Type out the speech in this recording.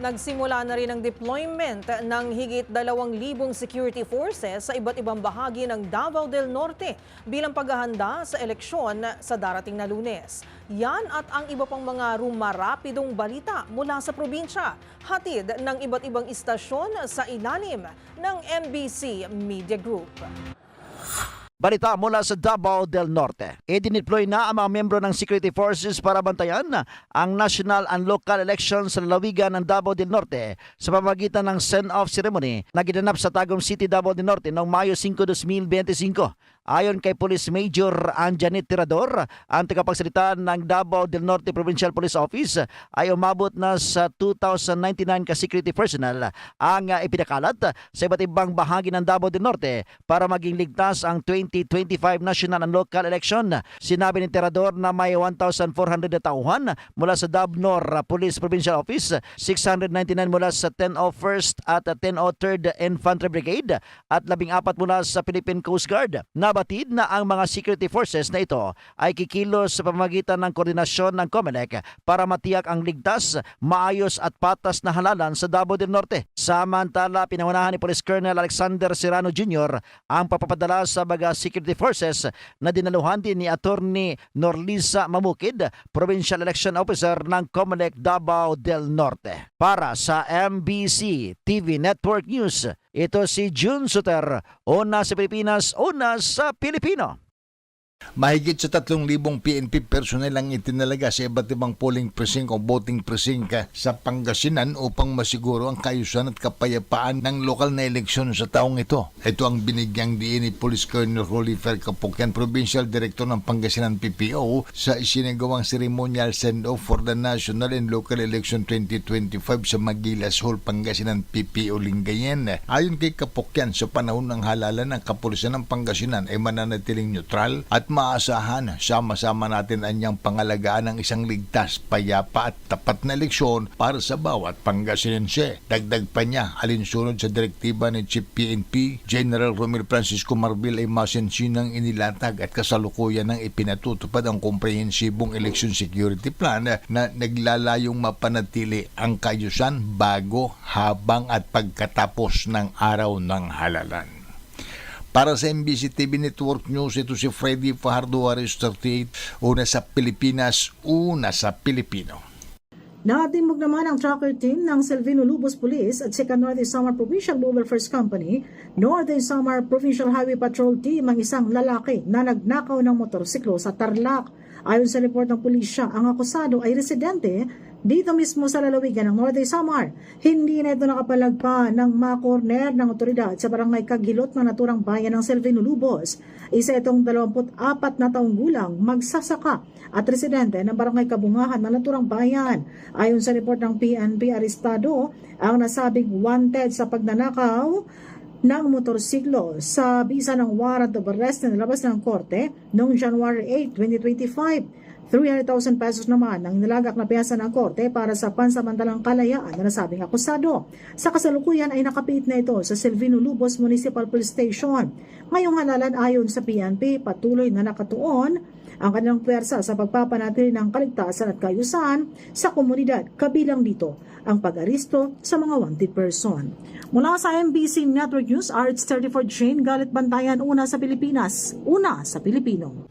Nagsimula na rin ang deployment ng higit 2,000 security forces sa iba't ibang bahagi ng Davao del Norte bilang paghahanda sa eleksyon sa darating na lunes. Yan at ang iba pang mga rumarapidong balita mula sa probinsya, hatid ng iba't ibang istasyon sa ilalim ng MBC Media Group. Balita mula sa Davao del Norte. Idineploy na ang mga membro ng security forces para bantayan ang national and local elections sa lalawigan ng Davao del Norte sa pamagitan ng send-off ceremony na ginanap sa Tagum City, Davao del Norte noong Mayo 5, 2025. Ayon kay Police Major Anjanit Tirador, ang tagapagsalita ng Davao del Norte Provincial Police Office ay umabot na sa 2,099 ka-security personnel ang uh, ipinakalat sa iba't ibang bahagi ng Davao del Norte para maging ligtas ang 2025 national and local election. Sinabi ni Tirador na may 1,400 na tauhan mula sa Davnor Police Provincial Office, 699 mula sa 1001st at 1003rd Infantry Brigade at 14 mula sa Philippine Coast Guard. Nabatid na ang mga security forces na ito ay kikilos sa pamamagitan ng koordinasyon ng COMELEC para matiyak ang ligtas, maayos at patas na halalan sa Davao del Norte. Samantala, pinangunahan ni Police Colonel Alexander Serrano Jr. ang papapadala sa mga security forces na dinaluhan din ni Attorney Norlisa Mamukid, Provincial Election Officer ng COMELEC Davao del Norte. Para sa MBC TV Network News, ito si June Suter, una sa Pilipinas, una sa Pilipino. Mahigit sa 3,000 PNP personnel ang itinalaga sa iba't ibang polling precinct o voting precinct sa Pangasinan upang masiguro ang kaayusan at kapayapaan ng lokal na eleksyon sa taong ito. Ito ang binigyang diin ni Police Colonel Rolifer Kapukyan, Provincial Director ng Pangasinan PPO sa isinagawang ceremonial send-off for the National and Local Election 2025 sa Magilas Hall, Pangasinan PPO Lingayen. Ayon kay Kapukyan, sa panahon ng halalan ng kapulisan ng Pangasinan ay mananatiling neutral at maasahan sama-sama natin anyang pangalagaan ng isang ligtas, payapa at tapat na leksyon para sa bawat Pangasinense. Dagdag pa niya, alinsunod sa direktiba ni Chief PNP, General Romel Francisco Marbil ay masensinang inilatag at kasalukuyan ng ipinatutupad ang komprehensibong election security plan na naglalayong mapanatili ang kayusan bago, habang at pagkatapos ng araw ng halalan. Para sa MBC TV Network News, ito si Freddy Fajardo Ares 38, una sa Pilipinas, una sa Pilipino. Natimbog naman ang tracker team ng Selvino Lubos Police at Second Northern Samar Provincial Mobile First Company, Northern Samar Provincial Highway Patrol Team ang isang lalaki na nagnakaw ng motorsiklo sa Tarlac. Ayon sa report ng pulisya, ang akusado ay residente dito mismo sa lalawigan ng Northern Samar. Hindi na ito nakapalagpa ng makorner ng otoridad sa barangay Kagilot ng naturang bayan ng Selvino Lubos. Isa itong 24 na taong gulang magsasaka at residente ng barangay Kabungahan ng naturang bayan. Ayon sa report ng PNP Aristado, ang nasabing wanted sa pagnanakaw ng motorsiklo sa bisa ng warrant of arrest na nilabas ng korte noong January 8, 2025. 300,000 pesos naman ang nilagak na piyasa ng korte para sa pansamantalang kalayaan na nasabing akusado. Sa kasalukuyan ay nakapiit na ito sa Silvino Lubos Municipal Police Station. Ngayong halalan ayon sa PNP, patuloy na nakatuon ang kanilang pwersa sa pagpapanatili ng kaligtasan at kayusan sa komunidad, kabilang dito ang pag-aristo sa mga wanted person. Mula sa MBC Network News, RH34 Jane Galit Bantayan, una sa Pilipinas, una sa Pilipino.